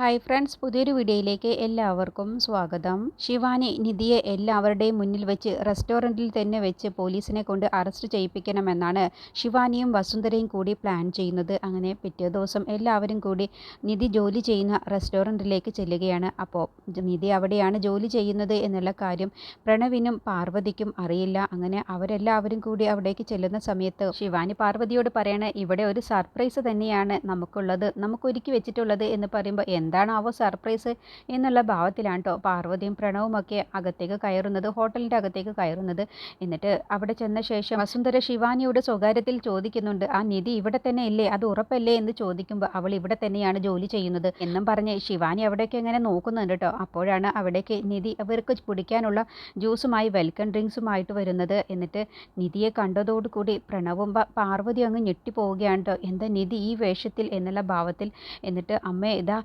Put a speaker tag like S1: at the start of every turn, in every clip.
S1: Hi friends പുതിയൊരു വീഡിയോയിലേക്ക് എല്ലാവർക്കും സ്വാഗതം. ശിവാനി നിധിയെ എല്ലാവരുടെയും മുന്നിൽ വെച്ച് റെസ്റ്റോറന്റിൽ തന്നെ വെച്ച് പോലീസിനെ കൊണ്ട് അറസ്റ്റ് ചെയ്യിപ്പിക്കണമെന്നാണ് ശിവാനിയും വസുന്ധരയും കൂടി പ്ലാൻ ചെയ്യുന്നത്. അങ്ങനെ പിറ്റേ ദിവസം എല്ലാവരും കൂടി നിധി ജോലി ചെയ്യുന്ന റെസ്റ്റോറന്റിലേക്ക് ചെല്ലുകയാണ്. അപ്പോൾ നിധി അവിടെയാണ് ജോലി ചെയ്യുന്നത് എന്നുള്ള കാര്യം പ്രണവിനും പാർവതിക്കും അറിയില്ല. അങ്ങനെ അവരെല്ലാവരും കൂടി അവിടേക്ക് ചെല്ലുന്ന സമയത്ത് ശിവാനി പാർവതിയോട് പറയണ ഇവിടെ ഒരു സർപ്രൈസ് തന്നെയാണ് നമുക്കുള്ളത്. നമുക്കൊരുക്കി വെച്ചിട്ടുള്ളത് എന്ന് പറയുമ്പോൾ എന്താണാവോ സർപ്രൈസ് എന്നുള്ള ഭാവത്തിലാണ് കേട്ടോ പാർവതിയും പ്രണവുമൊക്കെ അകത്തേക്ക് കയറുന്നത് ഹോട്ടലിന്റെ അകത്തേക്ക് കയറുന്നത്. എന്നിട്ട് അവിടെ ചെന്ന ശേഷം വസുന്ധര ശിവാനിയുടെ സ്വകാര്യത്തിൽ ചോദിക്കുന്നുണ്ട് ആ നിധി ഇവിടെ തന്നെ ഇല്ലേ? അത് ഉറപ്പല്ലേ? എന്ന് ചോദിക്കുമ്പോൾ അവൾ ഇവിടെ തന്നെയാണ് ജോലി ചെയ്യുന്നത് എന്നും പറഞ്ഞ് ശിവാനി അവിടേക്ക് എങ്ങനെ നോക്കുന്നുണ്ട് കേട്ടോ അപ്പോഴാണ് അവിടേക്ക് നിധി അവർക്ക് കുടിക്കാനുള്ള ജ്യൂസുമായി വെൽക്കം ഡ്രിങ്ക്സുമായിട്ട് വരുന്നത്. എന്നിട്ട് നിധിയെ കണ്ടതോടുകൂടി പ്രണവും പാർവതി അങ്ങ് ഞെട്ടിപ്പോവുകയാണ് കേട്ടോ എന്താ നിധി ഈ വേഷത്തിൽ? എന്നുള്ള ഭാവത്തിൽ എന്നിട്ട് അമ്മ ഇതാ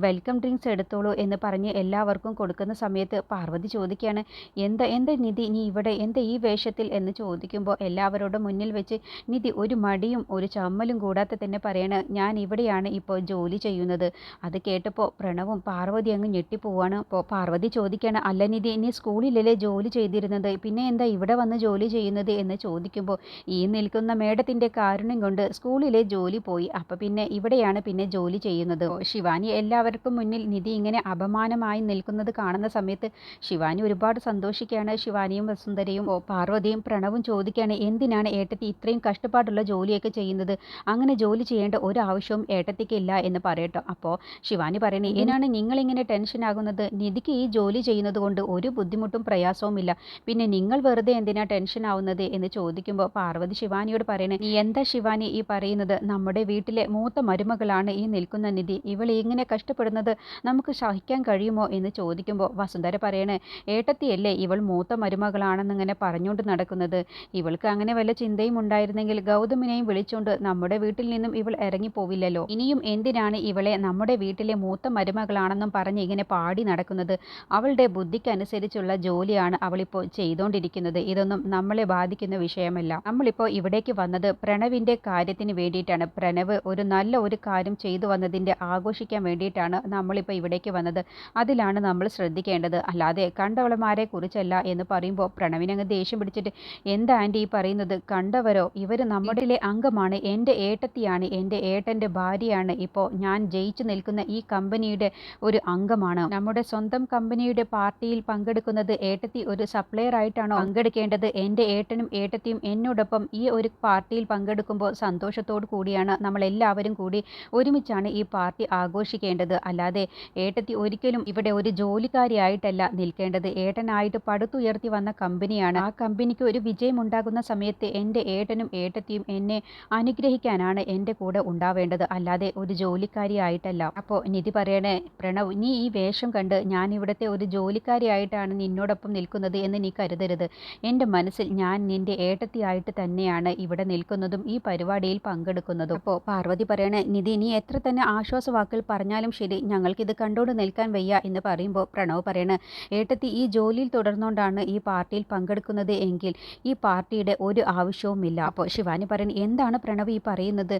S1: വെൽക്കം ഡ്രിങ്ക്സ് എടുത്തോളൂ എന്ന് പറഞ്ഞ് എല്ലാവർക്കും കൊടുക്കുന്ന സമയത്ത് പാർവതി ചോദിക്കുകയാണ് എന്താ എന്താ നിധി നീ ഇവിടെ? എന്താ ഈ വേഷത്തിൽ? എന്ന് ചോദിക്കുമ്പോൾ എല്ലാവരോടും മുന്നിൽ വെച്ച് നിധി ഒരു മടിയും ഒരു ചമ്മലും കൂടാതെ തന്നെ പറയണ ഞാൻ ഇവിടെയാണ് ഇപ്പോൾ ജോലി ചെയ്യുന്നത്. അത് കേട്ടപ്പോൾ പ്രണവും പാർവതി അങ്ങ് ഞെട്ടിപ്പോവാണ്. അപ്പോൾ പാർവതി ചോദിക്കുകയാണ് അല്ല നിധി നീ സ്കൂളിലല്ലേ ജോലി ചെയ്തിരുന്നത്? പിന്നെ എന്താ ഇവിടെ വന്ന് ജോലി ചെയ്യുന്നത്? എന്ന് ചോദിക്കുമ്പോൾ ഈ നിൽക്കുന്ന മേഡത്തിന്റെ കാരുണ്യം കൊണ്ട് സ്കൂളിലെ ജോലി പോയി. അപ്പോൾ പിന്നെ ഇവിടെയാണ് പിന്നെ ജോലി ചെയ്യുന്നത്. ശിവാനി എല്ലാ എല്ലാവർക്കും മുന്നിൽ നിധി ഇങ്ങനെ അപമാനമായി നിൽക്കുന്നത് കാണുന്ന സമയത്ത് ശിവാനി ഒരുപാട് സന്തോഷിക്കുകയാണ്. ശിവാനിയും വസുന്ധരയും പാർവതിയും പ്രണവും ചോദിക്കുകയാണ് എന്തിനാണ് ഏട്ടത്തി ഇത്രയും കഷ്ടപ്പാടുള്ള ജോലിയൊക്കെ ചെയ്യുന്നത്? അങ്ങനെ ജോലി ചെയ്യേണ്ട ഒരു ആവശ്യവും ഏട്ടത്തിക്ക് ഇല്ല എന്ന് പറയട്ടോ. അപ്പോൾ ശിവാനി പറയുന്നത് ഏനാണ് നിങ്ങളിങ്ങനെ ടെൻഷൻ ആകുന്നത്? നിധിക്ക് ഈ ജോലി ചെയ്യുന്നത് കൊണ്ട് ഒരു ബുദ്ധിമുട്ടും പ്രയാസവും ഇല്ല. പിന്നെ നിങ്ങൾ വെറുതെ എന്തിനാ ടെൻഷൻ ആവുന്നത്? എന്ന് ചോദിക്കുമ്പോൾ പാർവതി ശിവാനിയോട് പറയണേ നീ എന്താ ശിവാനി ഈ പറയുന്നത്? നമ്മുടെ വീട്ടിലെ മൂത്ത മരുമകളാണ് ഈ നിൽക്കുന്ന നിധി. ഇവൾ ഇങ്ങനെ കഷ്ട കഷ്ടപ്പെടുന്നത് നമുക്ക് സഹിക്കാൻ കഴിയുമോ എന്ന് ചോദിക്കുമ്പോൾ വസുന്ധര പറയണേ ഏട്ടത്തിയല്ലേ ഇവൾ മൂത്ത മരുമകളാണെന്നിങ്ങനെ പറഞ്ഞുകൊണ്ട് നടക്കുന്നത്. ഇവൾക്ക് അങ്ങനെ വല്ല ചിന്തയും ഉണ്ടായിരുന്നെങ്കിൽ ഗൗതമിനെയും വിളിച്ചുകൊണ്ട് നമ്മുടെ വീട്ടിൽ നിന്നും ഇവൾ ഇറങ്ങിപ്പോവില്ലല്ലോ. ഇനിയും എന്തിനാണ് ഇവളെ നമ്മുടെ വീട്ടിലെ മൂത്ത മരുമകളാണെന്നും പറഞ്ഞ് ഇങ്ങനെ പാടി നടക്കുന്നത്? അവളുടെ ബുദ്ധിക്കനുസരിച്ചുള്ള ജോലിയാണ് അവളിപ്പോൾ ചെയ്തുകൊണ്ടിരിക്കുന്നത് ഇതൊന്നും നമ്മളെ ബാധിക്കുന്ന വിഷയമല്ല. നമ്മളിപ്പോൾ ഇവിടേക്ക് വന്നത് പ്രണവിന്റെ കാര്യത്തിന് വേണ്ടിയിട്ടാണ്. പ്രണവ് ഒരു നല്ല ഒരു കാര്യം ചെയ്തു വന്നതിന്റെ ആഘോഷിക്കാൻ വേണ്ടിയിട്ടാണ്. വേണ്ടിയിട്ടാണ് നമ്മളിപ്പോൾ ഇവിടേക്ക് വന്നത്. അതിലാണ് നമ്മൾ ശ്രദ്ധിക്കേണ്ടത്. അല്ലാതെ കണ്ടവളമാരെ കുറിച്ചല്ല എന്ന് പറയുമ്പോൾ പ്രണവിനങ്ങ് ദേഷ്യം പിടിച്ചിട്ട് എന്താ ആന്റി ഈ പറയുന്നത്? കണ്ടവരോ? ഇവർ നമ്മുടെ അംഗമാണ്. എന്റെ ഏട്ടത്തിയാണ്. എന്റെ ഏട്ടന്റെ ഭാര്യയാണ്. ഇപ്പോൾ ഞാൻ ജയിച്ചു നിൽക്കുന്ന ഈ കമ്പനിയുടെ ഒരു അംഗമാണ്. നമ്മുടെ സ്വന്തം കമ്പനിയുടെ പാർട്ടിയിൽ പങ്കെടുക്കുന്നത് ഏട്ടത്തി ഒരു സപ്ലയർ ആയിട്ടാണോ പങ്കെടുക്കേണ്ടത്? എന്റെ ഏട്ടനും ഏട്ടത്തിയും എന്നോടൊപ്പം ഈ ഒരു പാർട്ടിയിൽ പങ്കെടുക്കുമ്പോൾ സന്തോഷത്തോടു കൂടിയാണ് നമ്മളെല്ലാവരും കൂടി ഒരുമിച്ചാണ് ഈ പാർട്ടി ആഘോഷിക്കേണ്ടത്. നിൽക്കേണ്ടത്. അല്ലാതെ ഏട്ടത്തി ഒരിക്കലും ഇവിടെ ഒരു ജോലിക്കാരിയായിട്ടല്ല നിൽക്കേണ്ടത്. ഏട്ടനായിട്ട് പടുത്തുയർത്തി വന്ന കമ്പനിയാണ്. ആ കമ്പനിക്ക് ഒരു വിജയം ഉണ്ടാകുന്ന സമയത്ത് എന്റെ ഏട്ടനും ഏട്ടത്തിയും എന്നെ അനുഗ്രഹിക്കാനാണ് എന്റെ കൂടെ ഉണ്ടാവേണ്ടത്. അല്ലാതെ ഒരു ജോലിക്കാരിയായിട്ടല്ല. അപ്പോൾ നിധി പറയണേ പ്രണവ് നീ ഈ വേഷം കണ്ട് ഞാൻ ഇവിടുത്തെ ഒരു ജോലിക്കാരിയായിട്ടാണ് നിന്നോടൊപ്പം നിൽക്കുന്നത് എന്ന് നീ കരുതരുത്. എന്റെ മനസ്സിൽ ഞാൻ നിന്റെ ഏട്ടത്തിയായിട്ട് തന്നെയാണ് ഇവിടെ നിൽക്കുന്നതും ഈ പരിപാടിയിൽ പങ്കെടുക്കുന്നതും. അപ്പോൾ പാർവതി പറയണേ നിധി നീ എത്ര തന്നെ ആശ്വാസവാക്കുകൾ പറഞ്ഞാലും ശരി ഞങ്ങൾക്കിത് കണ്ടോണ്ട് നിൽക്കാൻ വയ്യ എന്ന് പറയുമ്പോൾ പ്രണവ് പറയണ് ഏട്ടത്തി ഈ ജോലിയിൽ തുടർന്നുകൊണ്ടാണ് ഈ പാർട്ടിയിൽ പങ്കെടുക്കുന്നത് എങ്കിൽ ഈ പാർട്ടിയുടെ ഒരു ആവശ്യവുമില്ല. അപ്പോൾ ശിവാനി പറയുന്നത് എന്താണ് പ്രണവ് ഈ പറയുന്നത്?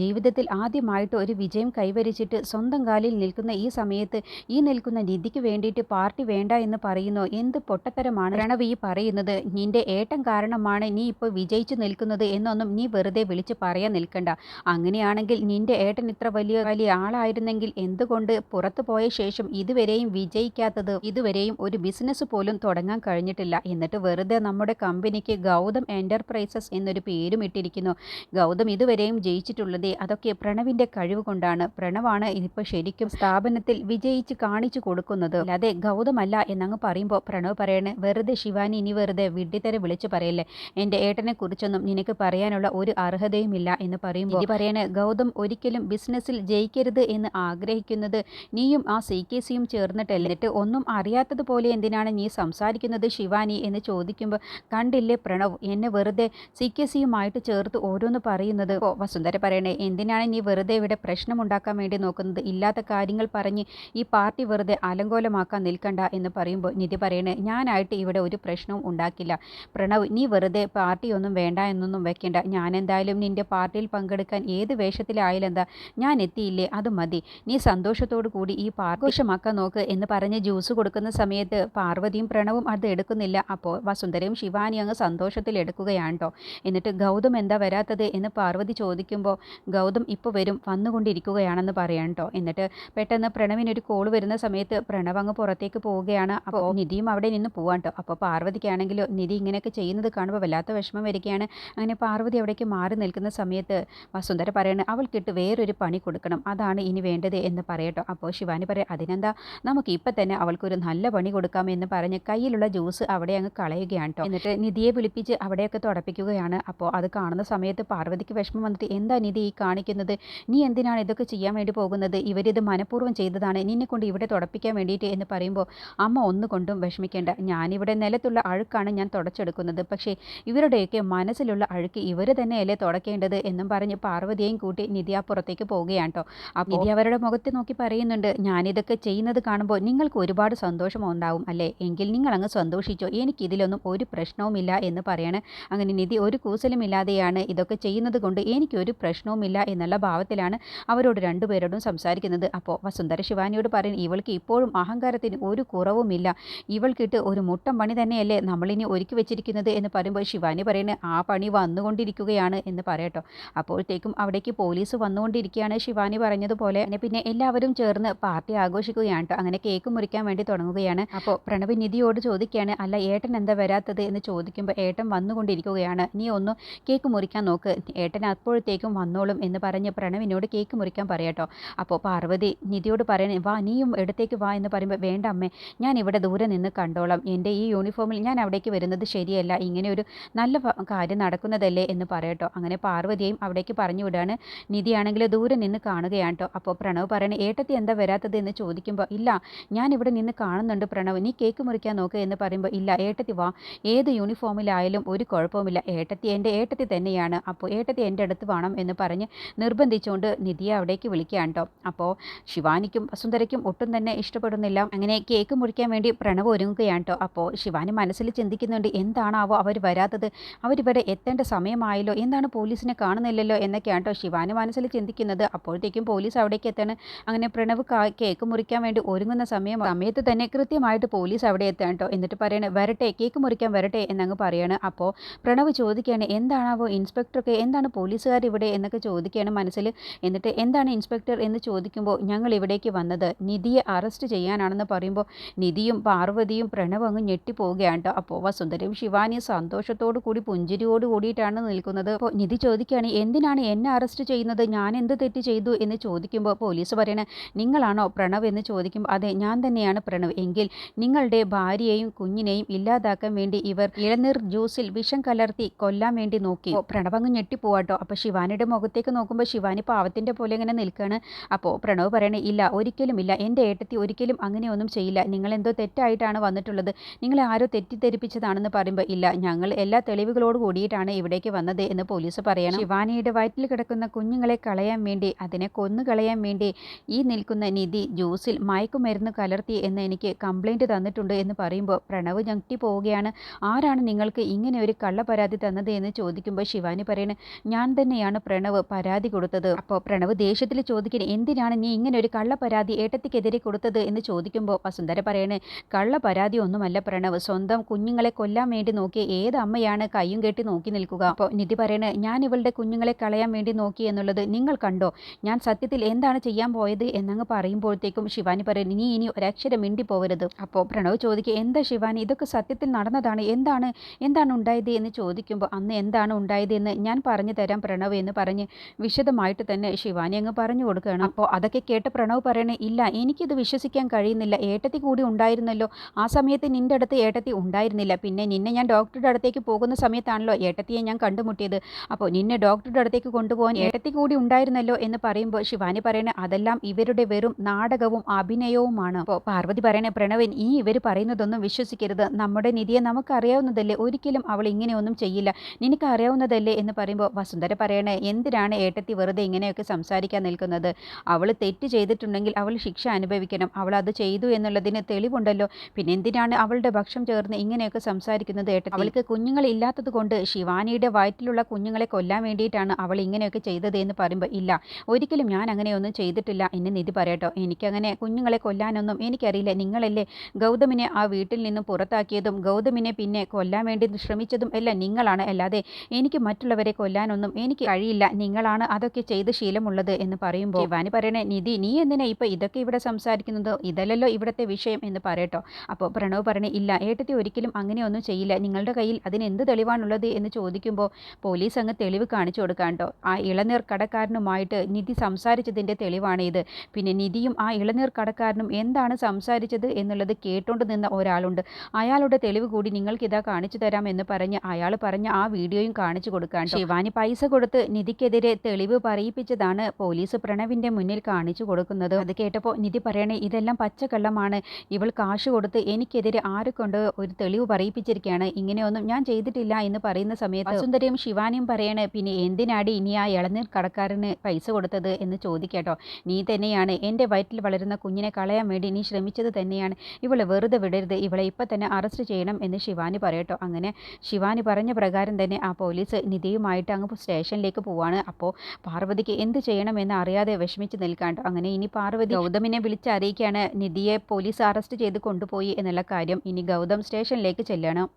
S1: ജീവിതത്തിൽ ആദ്യമായിട്ട് ഒരു വിജയം കൈവരിച്ചിട്ട് സ്വന്തം കാലിൽ നിൽക്കുന്ന ഈ സമയത്ത് ഈ നിൽക്കുന്ന നിധിക്ക് വേണ്ടിയിട്ട് പാർട്ടി വേണ്ട എന്ന് പറയുന്നു? എന്ത് പൊട്ടത്തരമാണ് പ്രണവ് ഈ പറയുന്നത്? നിന്റെ ഏട്ടൻ കാരണമാണ് നീ ഇപ്പോൾ വിജയിച്ചു നിൽക്കുന്നത് എന്നൊന്നും നീ വെറുതെ വിളിച്ച് പറയാൻ നിൽക്കണ്ട. അങ്ങനെയാണെങ്കിൽ നിന്റെ ഏട്ടൻ ഇത്ര വലിയ വലിയ ആളായിരുന്നെങ്കിൽ എന്ത് എന്തുകൊണ്ട് പുറത്തു പോയ ശേഷം ഇതുവരെയും വിജയിക്കാത്തത്? ഇതുവരെയും ഒരു ബിസിനസ് പോലും തുടങ്ങാൻ കഴിഞ്ഞിട്ടില്ല. എന്നിട്ട് വെറുതെ നമ്മുടെ കമ്പനിക്ക് ഗൗതം എന്റർപ്രൈസസ് എന്നൊരു പേരും ഇട്ടിരിക്കുന്നു. ഗൗതം ഇതുവരെയും ജയിച്ചിട്ടുള്ളത് അതൊക്കെ പ്രണവിന്റെ കഴിവ് കൊണ്ടാണ്. പ്രണവാണ് ഇപ്പോൾ ശരിക്കും സ്ഥാപനത്തിൽ വിജയിച്ച് കാണിച്ചു കൊടുക്കുന്നത്. അല്ലാതെ ഗൗതമല്ല എന്നങ്ങ് പറയുമ്പോൾ പ്രണവ് പറയണേ വെറുതെ ശിവാനി ഇനി വെറുതെ വിഡ്ഢിത്തരെ വിളിച്ചു പറയല്ലേ? എന്റെ ഏട്ടനെ കുറിച്ചൊന്നും നിനക്ക് പറയാനുള്ള ഒരു അർഹതയുമില്ല എന്ന് പറയുമ്പോൾ പറയണേ ഗൗതം ഒരിക്കലും ബിസിനസ്സിൽ ജയിക്കരുത് എന്ന് ആഗ്രഹിക്കുന്നു സംസാരിക്കുന്നത്. നീയും ആ സി. കെ. സിയും ചേർന്നിട്ടല്ലേ? എന്നിട്ട് ഒന്നും അറിയാത്തതുപോലെ എന്തിനാണ് നീ സംസാരിക്കുന്നത് ശിവാനി എന്ന് ചോദിക്കുമ്പോൾ കണ്ടില്ലേ പ്രണവ് എന്നെ വെറുതെ സി. കെ. സിയുമായിട്ട് ചേർത്ത് ഓരോന്ന് പറയുന്നത്? ഓ വസുന്ധര പറയണേ എന്തിനാണ് നീ വെറുതെ ഇവിടെ പ്രശ്നമുണ്ടാക്കാൻ വേണ്ടി നോക്കുന്നത്? ഇല്ലാത്ത കാര്യങ്ങൾ പറഞ്ഞ് ഈ പാർട്ടി വെറുതെ അലങ്കോലമാക്കാൻ നിൽക്കണ്ട എന്ന് പറയുമ്പോൾ നിധി പറയണേ ഞാനായിട്ട് ഇവിടെ ഒരു പ്രശ്നവും ഉണ്ടാക്കില്ല. പ്രണവ് നീ വെറുതെ പാർട്ടിയൊന്നും വേണ്ട എന്നൊന്നും വെക്കേണ്ട. ഞാൻ എന്തായാലും നിന്റെ പാർട്ടിയിൽ പങ്കെടുക്കാൻ ഏത് വേഷത്തിലായാലെന്താ ഞാൻ എത്തിയില്ലേ? അത് മതി. നീ സന്തോഷത്തോടു കൂടി ഈ പാർഘോഷമാക്കാൻ നോക്ക് എന്ന് പറഞ്ഞ് ജ്യൂസ് കൊടുക്കുന്ന സമയത്ത് പാർവതിയും പ്രണവും അത് എടുക്കുന്നില്ല. അപ്പോൾ വസുന്ധരയും ശിവാനി അങ്ങ് സന്തോഷത്തിൽ എടുക്കുകയാണ് കേട്ടോ എന്നിട്ട് ഗൗതം എന്താ വരാത്തത് എന്ന് പാർവതി ചോദിക്കുമ്പോൾ ഗൗതം ഇപ്പോൾ വരും വന്നുകൊണ്ടിരിക്കുകയാണെന്ന് പറയാം കേട്ടോ എന്നിട്ട് പെട്ടെന്ന് പ്രണവിനൊരു കോൾ വരുന്ന സമയത്ത് പ്രണവ് അങ്ങ് പുറത്തേക്ക് പോവുകയാണ്. അപ്പോൾ നിധിയും അവിടെ നിന്ന് പോവാൻ കേട്ടോ അപ്പോൾ പാർവതിക്കാണെങ്കിൽ നിധി ഇങ്ങനെയൊക്കെ ചെയ്യുന്നത് കാണുമ്പോൾ വല്ലാത്ത വിഷമം വരികയാണ്. അങ്ങനെ പാർവതി അവിടേക്ക് മാറി നിൽക്കുന്ന സമയത്ത് വസുന്ധര പറയുന്നത് അവൾക്കിട്ട് വേറൊരു പണി കൊടുക്കണം. അതാണ് ഇനി വേണ്ടത് എന്ന് പറയട്ടോ. അപ്പോൾ ശിവാനി പറയാം അതിനെന്താ? നമുക്ക് ഇപ്പം തന്നെ അവൾക്കൊരു നല്ല പണി കൊടുക്കാം എന്ന് പറഞ്ഞ് കയ്യിലുള്ള ജ്യൂസ് അവിടെ അങ്ങ് കളയുകയാണ് കേട്ടോ എന്നിട്ട് നിധിയെ വിളിപ്പിച്ച് അവിടെയൊക്കെ തുടപ്പിക്കുകയാണ്. അപ്പോൾ അത് കാണുന്ന സമയത്ത് പാർവതിക്ക് വിഷമം വന്നിട്ട് എന്താ നിധി ഈ കാണിക്കുന്നത്? നീ എന്തിനാണ് ഇതൊക്കെ ചെയ്യാൻ വേണ്ടി പോകുന്നത്? ഇവരിത് മനഃപൂർവം ചെയ്തതാണ്. നിന്നെ കൊണ്ട് ഇവിടെ തുടപ്പിക്കാൻ വേണ്ടിയിട്ട് എന്ന് പറയുമ്പോൾ അമ്മ ഒന്നുകൊണ്ടും വിഷമിക്കേണ്ട. ഞാനിവിടെ നിലത്തുള്ള അഴുക്കാണ് ഞാൻ തുടച്ചെടുക്കുന്നത്. പക്ഷേ ഇവരുടെയൊക്കെ മനസ്സിലുള്ള അഴുക്ക് ഇവർ തന്നെയല്ലേ തുടക്കേണ്ടത് എന്നും പറഞ്ഞ് പാർവതിയെയും കൂട്ടി നിധി ആ പുറത്തേക്ക് പോവുകയാണ് കേട്ടോ അപ്പോൾ നിധി അവരുടെ മുഖത്ത് നോക്കി പറയുന്നുണ്ട് ഞാനിതൊക്കെ ചെയ്യുന്നത് കാണുമ്പോൾ നിങ്ങൾക്ക് ഒരുപാട് സന്തോഷം ഉണ്ടാവും അല്ലേ? എങ്കിൽ നിങ്ങൾ അങ്ങ് സന്തോഷിച്ചോ. എനിക്കിതിലൊന്നും ഒരു പ്രശ്നവുമില്ല എന്ന് പറയണേ. അങ്ങനെ നിധി ഒരു കൂസലുമില്ലാതെയാണ് ഇതൊക്കെ ചെയ്യുന്നത് കൊണ്ട് എനിക്കൊരു പ്രശ്നവുമില്ല എന്നുള്ള ഭാവത്തിലാണ് അവരോട് രണ്ടുപേരോടും സംസാരിക്കുന്നത്. അപ്പോൾ വസുന്ധര ശിവാനിയോട് പറയുന്നത് ഇവൾക്ക് ഇപ്പോഴും അഹങ്കാരത്തിന് ഒരു കുറവുമില്ല. ഇവൾക്കിട്ട് ഒരു മുട്ടം പണി തന്നെയല്ലേ നമ്മളിനി ഒരുക്കി വെച്ചിരിക്കുന്നത്? എന്ന് പറയുമ്പോൾ ശിവാനി പറയുന്നത് ആ പണി വന്നുകൊണ്ടിരിക്കുകയാണ് എന്ന് പറയട്ടോ. അപ്പോഴത്തേക്കും അവിടേക്ക് പോലീസ് വന്നുകൊണ്ടിരിക്കുകയാണ് ശിവാനി പറഞ്ഞതുപോലെ. പിന്നെ എല്ലാവരും ചേർന്ന് പാർട്ടി ആഘോഷിക്കുകയാണ് കേട്ടോ അങ്ങനെ കേക്ക് മുറിക്കാൻ വേണ്ടി തുടങ്ങുകയാണ്. അപ്പോൾ പ്രണവ് നിധിയോട് ചോദിക്കുകയാണ് അല്ല ഏട്ടൻ എന്താ വരാത്തത്? എന്ന് ചോദിക്കുമ്പോൾ ഏട്ടൻ വന്നുകൊണ്ടിരിക്കുകയാണ്. നീ ഒന്ന് കേക്ക് മുറിക്കാൻ നോക്ക്. ഏട്ടൻ അപ്പോഴത്തേക്കും വന്നോളും എന്ന് പറഞ്ഞ് പ്രണവിനോട് കേക്ക് മുറിക്കാൻ പറയാട്ടോ അപ്പോൾ പാർവതി നിധിയോട് പറയണേ വാ നീയും എടുത്തേക്ക് വാ എന്ന് പറയുമ്പോൾ വേണ്ട അമ്മേ ഞാൻ ഇവിടെ ദൂരെ നിന്ന് കണ്ടോളാം. എന്റെ ഈ യൂണിഫോമിൽ ഞാൻ അവിടേക്ക് വരുന്നത് ശരിയല്ല. ഇങ്ങനെ ഒരു നല്ല കാര്യം നടക്കുന്നതല്ലേ എന്ന് പറയട്ടോ അങ്ങനെ പാർവതിയെയും അവിടേക്ക് പറഞ്ഞു വിടുകയാണ് നിധിയാണെങ്കിൽ ദൂരെ നിന്ന് കാണുകയാണ് കേട്ടോ അപ്പോൾ പ്രണവ് പറയണേ ഏട്ടത്തി എന്താ വരാത്തത്? എന്ന് ചോദിക്കുമ്പോൾ ഇല്ല ഞാൻ ഇവിടെ നിന്ന് കാണുന്നുണ്ട് പ്രണവ് നീ കേക്ക് മുറിക്കാൻ നോക്കുക എന്ന് പറയുമ്പോൾ ഇല്ല ഏട്ടത്തി വാ ഏത് യൂണിഫോമിലായാലും ഒരു കുഴപ്പവുമില്ല ഏട്ടത്തി എന്റെ ഏട്ടത്തി തന്നെയാണ് അപ്പോൾ ഏട്ടത്തി എന്റെ അടുത്ത് വേണം എന്ന് പറഞ്ഞ് നിർബന്ധിച്ചുകൊണ്ട് നിധിയെ അവിടേക്ക് വിളിക്കുകയാണ് കേട്ടോ അപ്പോൾ ശിവാനിക്കും വസുന്ധരയ്ക്കും ഒട്ടും തന്നെ ഇഷ്ടപ്പെടുന്നില്ല. അങ്ങനെ കേക്ക് മുറിക്കാൻ വേണ്ടി പ്രണവ് ഒരുങ്ങുകയാണ് കേട്ടോ അപ്പോൾ ശിവാനി മനസ്സിൽ ചിന്തിക്കുന്നുണ്ട് എന്താണാവോ അവർ വരാത്തത്? അവരിവിടെ എത്തേണ്ട സമയമായല്ലോ എന്താണ് പോലീസിനെ കാണുന്നില്ലല്ലോ എന്നൊക്കെയാണ് കേട്ടോ ശിവാനി മനസ്സിൽ ചിന്തിക്കുന്നത്. അപ്പോഴത്തേക്കും പോലീസ് അവിടേക്ക് എത്താണ്? അങ്ങനെ പ്രണവ് കേക്ക് മുറിക്കാൻ വേണ്ടി ഒരുങ്ങുന്ന സമയം സമയത്ത് തന്നെ കൃത്യമായിട്ട് പോലീസ് അവിടെ എത്താൻ കേട്ടോ എന്നിട്ട് പറയണേ വരട്ടെ കേക്ക് മുറിക്കാൻ വരട്ടെ എന്നങ്ങ് പറയാണ്. അപ്പോൾ പ്രണവ് ചോദിക്കുകയാണ് എന്താണാവോ ഇൻസ്പെക്ടറൊക്കെ എന്താണ് പോലീസുകാർ ഇവിടെ? എന്നൊക്കെ ചോദിക്കുകയാണ് മനസ്സിൽ. എന്നിട്ട് എന്താണ് ഇൻസ്പെക്ടർ എന്ന് ചോദിക്കുമ്പോൾ ഞങ്ങൾ ഇവിടേക്ക് വന്നത് നിധിയെ അറസ്റ്റ് ചെയ്യാനാണെന്ന് പറയുമ്പോൾ നിധിയും പാർവതിയും പ്രണവ് അങ്ങ് ഞെട്ടിപ്പോവുകയാണ് കേട്ടോ അപ്പോൾ വസുന്ധരയും ശിവാനിയും സന്തോഷത്തോടു കൂടി പുഞ്ചിരിയോട് കൂടിയിട്ടാണ് നിൽക്കുന്നത്. അപ്പോൾ നിധി ചോദിക്കുകയാണ് എന്തിനാണ് എന്നെ അറസ്റ്റ് ചെയ്യുന്നത്? ഞാൻ എന്ത് തെറ്റ് ചെയ്തു? എന്ന് ചോദിക്കുമ്പോൾ പോലീസ് പറയണ നിങ്ങളാണോ പ്രണവ് എന്ന് ചോദിക്കുമ്പോൾ അതെ ഞാൻ തന്നെയാണ് പ്രണവ്. എങ്കിൽ നിങ്ങളുടെ ഭാര്യയെയും കുഞ്ഞിനെയും ഇല്ലാതാക്കാൻ വേണ്ടി ഇവർ ഇളനീർ ജ്യൂസിൽ വിഷം കലർത്തി കൊല്ലാൻ വേണ്ടി നോക്കി. പ്രണവ് അങ്ങ് ഞെട്ടിപ്പോവാട്ടോ. അപ്പോൾ ശിവാനിയുടെ മുഖത്തേക്ക് നോക്കുമ്പോൾ ശിവാനി പാവത്തിന്റെ പോലെ ഇങ്ങനെ നിൽക്കുകയാണ് അപ്പോൾ പ്രണവ് പറയണേ ഇല്ല ഒരിക്കലും ഇല്ല. എന്റെ ഏട്ടത്തി ഒരിക്കലും അങ്ങനെയൊന്നും ചെയ്യില്ല. നിങ്ങൾ എന്തോ തെറ്റായിട്ടാണ് വന്നിട്ടുള്ളത്. നിങ്ങളെ ആരോ തെറ്റിദ്ധരിപ്പിച്ചതാണെന്ന് പറയുമ്പോൾ ഇല്ല ഞങ്ങൾ എല്ലാ തെളിവുകളോട് കൂടിയിട്ടാണ് ഇവിടേക്ക് വന്നത് എന്ന് പോലീസ് പറയണം. ശിവാനിയുടെ വയറ്റിൽ കിടക്കുന്ന കുഞ്ഞുങ്ങളെ കളയാൻ വേണ്ടി അതിനെ കൊന്നു കളയാൻ വേണ്ടി ഈ നിൽക്കുന്ന നിധി ജ്യൂസിൽ മയക്കുമരുന്ന് കലർത്തി എന്ന് എനിക്ക് കംപ്ലൈന്റ് തന്നിട്ടുണ്ട് എന്ന് പറയുമ്പോൾ പ്രണവ് ഞെട്ടി പോവുകയാണ്. ആരാണ് നിങ്ങൾക്ക് ഇങ്ങനെ ഒരു കള്ള പരാതി തന്നത് എന്ന് ചോദിക്കുമ്പോൾ ശിവാനി പറയുന്നത് ഞാൻ തന്നെയാണ് പ്രണവ് പരാതി കൊടുത്തത്. അപ്പോൾ പ്രണവ് ദേഷ്യത്തിൽ ചോദിക്കുന്നത് എന്തിനാണ് നീ ഇങ്ങനെ ഒരു കള്ള പരാതി ഏട്ടത്തിക്കെതിരെ കൊടുത്തത്? എന്ന് ചോദിക്കുമ്പോൾ വസുന്ധര പറയണേ കള്ള പരാതി ഒന്നുമല്ല പ്രണവ്. സ്വന്തം കുഞ്ഞുങ്ങളെ കൊല്ലാൻ വേണ്ടി നോക്കിയ ഏത് അമ്മയാണ് കയ്യും കെട്ടി നോക്കി നിൽക്കുക? അപ്പോൾ നിധി പറയണേ ഞാൻ ഇവളുടെ കുഞ്ഞുങ്ങളെ കളയാൻ വേണ്ടി നോക്കി എന്നുള്ളത് നിങ്ങൾ കണ്ടോ? ഞാൻ സത്യത്തിൽ എന്താണ് ചെയ്യാൻ പോയത് എന്നങ്ങ് പറയുമ്പോഴത്തേക്കും ശിവാനി പറയും ഇനി ഇനി ഒരക്ഷരം മിണ്ടി പോകരുത് അപ്പോൾ പ്രണവ് ചോദിക്കുക എന്താ ശിവാനി ഇതൊക്കെ സത്യത്തിൽ നടന്നതാണ് എന്താണ് എന്താണ് ഉണ്ടായത്? എന്ന് ചോദിക്കുമ്പോൾ അന്ന് എന്താണ് ഉണ്ടായത് എന്ന് ഞാൻ പറഞ്ഞു തരാം പ്രണവ് എന്ന് പറഞ്ഞ് വിശദമായിട്ട് തന്നെ ശിവാനി അങ്ങ് പറഞ്ഞു കൊടുക്കുകയാണ്. അപ്പോൾ അതൊക്കെ കേട്ട് പ്രണവ് പറയണേ ഇല്ല എനിക്കിത് വിശ്വസിക്കാൻ കഴിയുന്നില്ല ഏട്ടത്തി കൂടി ഉണ്ടായിരുന്നല്ലോ. ആ സമയത്ത് നിന്റെ അടുത്ത് ഏട്ടത്തി ഉണ്ടായിരുന്നില്ല. പിന്നെ നിന്നെ ഞാൻ ഡോക്ടറുടെ അടുത്തേക്ക് പോകുന്ന സമയത്താണല്ലോ ഏട്ടത്തിയെ ഞാൻ കണ്ടുമുട്ടിയത്. അപ്പോൾ നിന്നെ ഡോക്ടറുടെ അടുത്തേക്ക് കൊണ്ടുപോകാൻ ഏട്ടത്തി കൂടി ഉണ്ടായിരുന്നല്ലോ എന്ന് പറയുമ്പോൾ ശിവാനി പറയണേ അതെല്ലാം ഇവരുടെ വെറും നാടകവും അഭിനയവുമാണ്. അപ്പോൾ പാർവതി പറയണേ പ്രണവൻ ഈ ഇവർ പറയുന്നതൊന്നും വിശ്വസിക്കരുത്. നമ്മുടെ നിധിയെ നമുക്കറിയാവുന്നതല്ലേ? ഒരിക്കലും അവൾ ഇങ്ങനെയൊന്നും ചെയ്യില്ല. നിനക്ക് അറിയാവുന്നതല്ലേ എന്ന് പറയുമ്പോൾ വസുന്ധര പറയണേ എന്തിനാണ് ഏട്ടത്തി വെറുതെ ഇങ്ങനെയൊക്കെ സംസാരിക്കാൻ നിൽക്കുന്നത്? അവൾ തെറ്റ് ചെയ്തിട്ടുണ്ടെങ്കിൽ അവൾ ശിക്ഷ അനുഭവിക്കണം. അവൾ അത് ചെയ്തു എന്നുള്ളതിന് തെളിവുണ്ടല്ലോ. പിന്നെ എന്തിനാണ് അവളുടെ ഭക്ഷണം ചേർന്ന് ഇങ്ങനെയൊക്കെ സംസാരിക്കുന്നത് ഏട്ടത്തി? അവൾക്ക് കുഞ്ഞുങ്ങൾ ഇല്ലാത്തത് കൊണ്ട് ശിവാനിയുടെ വയറ്റിലുള്ള കുഞ്ഞുങ്ങളെ കൊല്ലാൻ വേണ്ടിയിട്ടാണ് അവൾ ഇങ്ങനെയൊക്കെ ചെയ്തത് എന്ന് പറയുമ്പോൾ ഇല്ല. ഒരിക്കലും ഞാൻ അങ്ങനെയൊന്നും ചെയ്തിട്ടില്ല. ചെയ്തിട്ടില്ല എന്നെ നിധി പറയട്ടോ. എനിക്കങ്ങനെ കുഞ്ഞുങ്ങളെ കൊല്ലാനൊന്നും എനിക്കറിയില്ല. നിങ്ങളല്ലേ ഗൗതമിനെ ആ വീട്ടിൽ നിന്നും പുറത്താക്കിയതും ഗൗതമിനെ പിന്നെ കൊല്ലാൻ വേണ്ടി ശ്രമിച്ചതും എല്ലാം നിങ്ങളാണ്. അല്ലാതെ എനിക്ക് മറ്റുള്ളവരെ കൊല്ലാനൊന്നും എനിക്ക് കഴിയില്ല. നിങ്ങളാണ് അതൊക്കെ ചെയ്ത് ശീലമുള്ളത് എന്ന് പറയുമ്പോൾ ശിവാനി പറയണേ നിധി നീ എന്തിനാ ഇപ്പോൾ ഇതൊക്കെ ഇവിടെ സംസാരിക്കുന്നത്? ഇതല്ലല്ലോ ഇവിടുത്തെ വിഷയം എന്ന് പറയട്ടോ. അപ്പോൾ പ്രണവ് പറഞ്ഞേ ഇല്ല ഏട്ടത്തി ഒരിക്കലും അങ്ങനെയൊന്നും ചെയ്യില്ല. നിങ്ങളുടെ കയ്യിൽ അതിന് എന്ത് തെളിവാണുള്ളത്? എന്ന് ചോദിക്കുമ്പോൾ പോലീസ് അങ്ങ് തെളിവ് കാണിച്ചു കൊടുക്കാൻ കേട്ടോ ആ ഇളനീർ കടക്കാരനുമായിട്ട് നിധി സംസാരിച്ചതിന്റെ തെളിവാണ് ഇത് പിന്നെ നിധിയും ആ ഇളനീർ കടക്കാരനും എന്താണ് സംസാരിച്ചത് എന്നുള്ളത് കേട്ടോണ്ട് നിന്ന ഒരാളുണ്ട്. അയാളുടെ തെളിവ് കൂടി നിങ്ങൾക്കിതാ കാണിച്ചു തരാം എന്ന് പറഞ്ഞ് അയാൾ പറഞ്ഞ ആ വീഡിയോയും കാണിച്ചു കൊടുക്കാൻ. ശിവാനി പൈസ കൊടുത്ത് നിധിക്കെതിരെ തെളിവ് പറയിപ്പിച്ചതാണ് പോലീസ് പ്രണവിന്റെ മുന്നിൽ കാണിച്ചു കൊടുക്കുന്നത്. അത് കേട്ടപ്പോൾ നിധി പറയണേ ഇതെല്ലാം പച്ചക്കള്ളമാണ്. ഇവൾ കാശ് കൊടുത്ത് എനിക്കെതിരെ ആരെ കൊണ്ട് ഒരു തെളിവ് പറയിപ്പിച്ചിരിക്കുകയാണ് ഇങ്ങനെയൊന്നും ഞാൻ ചെയ്തിട്ടില്ല എന്ന് പറയുന്ന സമയത്ത് സുന്ദരിയും ശിവാനിയും പറയണേ പിന്നെ എന്തിനാടി ഇനി ആ ഇളനീർ കടക്കാരന് പൈസ കൊടുത്തത്? എന്ന് ചോദിക്കട്ടോ. നീ തന്നെയാണ് എന്റെ വയറ്റിൽ വളരുന്ന കുഞ്ഞിനെ കളയാൻ വേണ്ടി നീ ശ്രമിച്ചത് തന്നെയാണ്. ഇവളെ വെറുതെ വിടരുത്. ഇവളെ ഇപ്പം തന്നെ അറസ്റ്റ് ചെയ്യണം എന്ന് ശിവാനി പറയട്ടോ. അങ്ങനെ ശിവാനി പറഞ്ഞ പ്രകാരം തന്നെ ആ പോലീസ് നിധിയുമായിട്ട് അങ്ങ് സ്റ്റേഷനിലേക്ക് പോവാണ്. അപ്പോൾ പാർവതിക്ക് എന്ത് ചെയ്യണമെന്ന് അറിയാതെ വിഷമിച്ച് നിൽക്കാണ്ടോ അങ്ങനെ ഇനി പാർവതി ഗൗതമിനെ വിളിച്ചറിയിക്കുകയാണ് നിധിയെ പോലീസ് അറസ്റ്റ് ചെയ്ത് കൊണ്ടുപോയി എന്നുള്ള കാര്യം. ഇനി ഗൗതം സ്റ്റേഷനിലേക്ക് ചെല്ലണം.